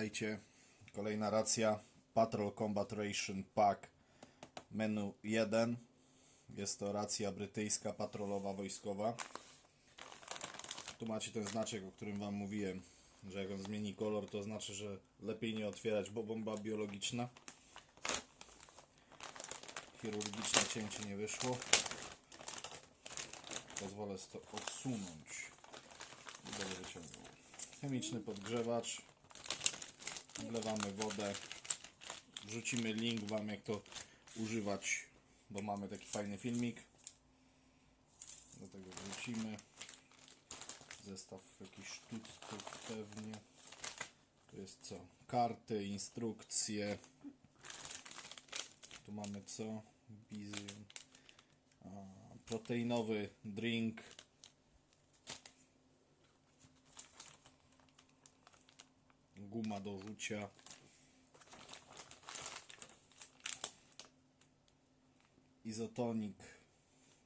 Witajcie. Kolejna racja. Patrol Combat Ration Pack menu 1. Jest to racja brytyjska, patrolowa, wojskowa. Tu macie ten znaczek, o którym Wam mówiłem, że jak on zmieni kolor, to znaczy, że lepiej nie otwierać, bo bomba biologiczna. Chirurgiczne cięcie nie wyszło. Pozwolę to odsunąć. Będę wyciągał. Chemiczny podgrzewacz. Wlewamy wodę. Wrzucimy link Wam jak to używać, bo mamy taki fajny filmik. Do tego wrzucimy. Zestaw jakichś sztuczków pewnie. Tu jest co? Karty, instrukcje. Tu mamy co? Bizy. A, Proteinowy drink. Guma do rzucia. Izotonik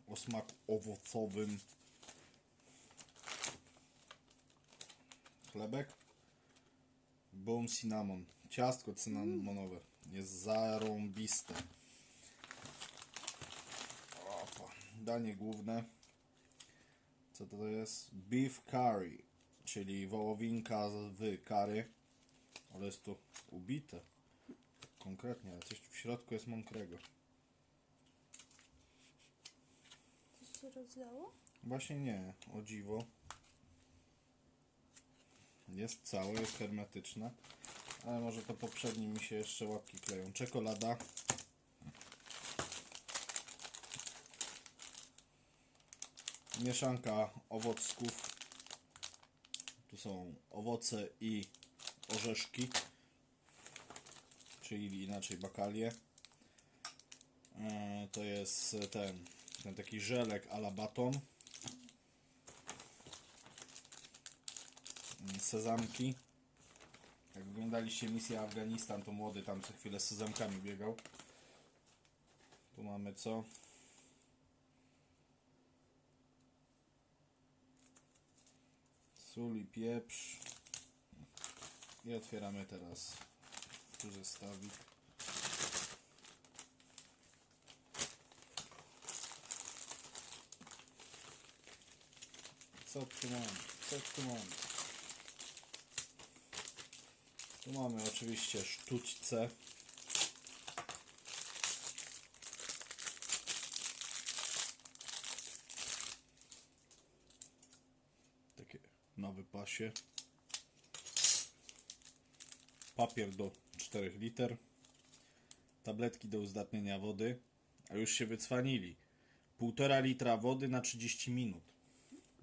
o smaku owocowym. Chlebek. Boom cinnamon. Ciastko cynamonowe. Jest zarąbiste. Opa. Danie główne. Co to jest? Beef curry, czyli wołowinka w curry. Ale jest to ubite. Konkretnie, ale coś w środku jest mokrego. Coś się rozlało? Właśnie nie, o dziwo. Jest całe, jest hermetyczne. Ale może to poprzedni mi się jeszcze łapki kleją. Czekolada. Mieszanka owocków. Tu są owoce i orzeszki. Czyli inaczej bakalie. E, To jest ten, ten taki żelek a la baton. Mm, Sezamki. Jak oglądaliście misję Afganistan, to młody tam co chwilę z sezamkami biegał. Tu mamy co? Sól i pieprz. I otwieramy teraz tu zestawik. Co tu mamy? Co tu mamy? Tu mamy oczywiście sztućce. Takie na wypasie. Papier do 4 liter. Tabletki do uzdatnienia wody. A już się wycwanili. Półtora litra wody na 30 minut.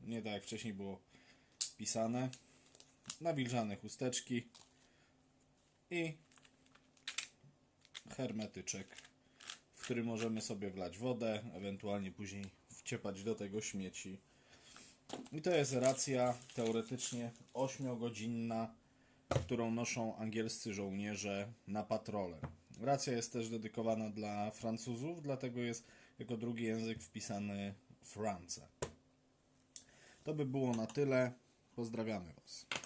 Nie tak jak wcześniej było pisane. Nawilżane chusteczki i hermetyczek, w który możemy sobie wlać wodę, ewentualnie później wciepać do tego śmieci. I to jest racja teoretycznie 8-godzinna, którą noszą angielscy żołnierze na patrole. Racja jest też dedykowana dla Francuzów, dlatego jest jako drugi język wpisany France. To by było na tyle. Pozdrawiamy Was.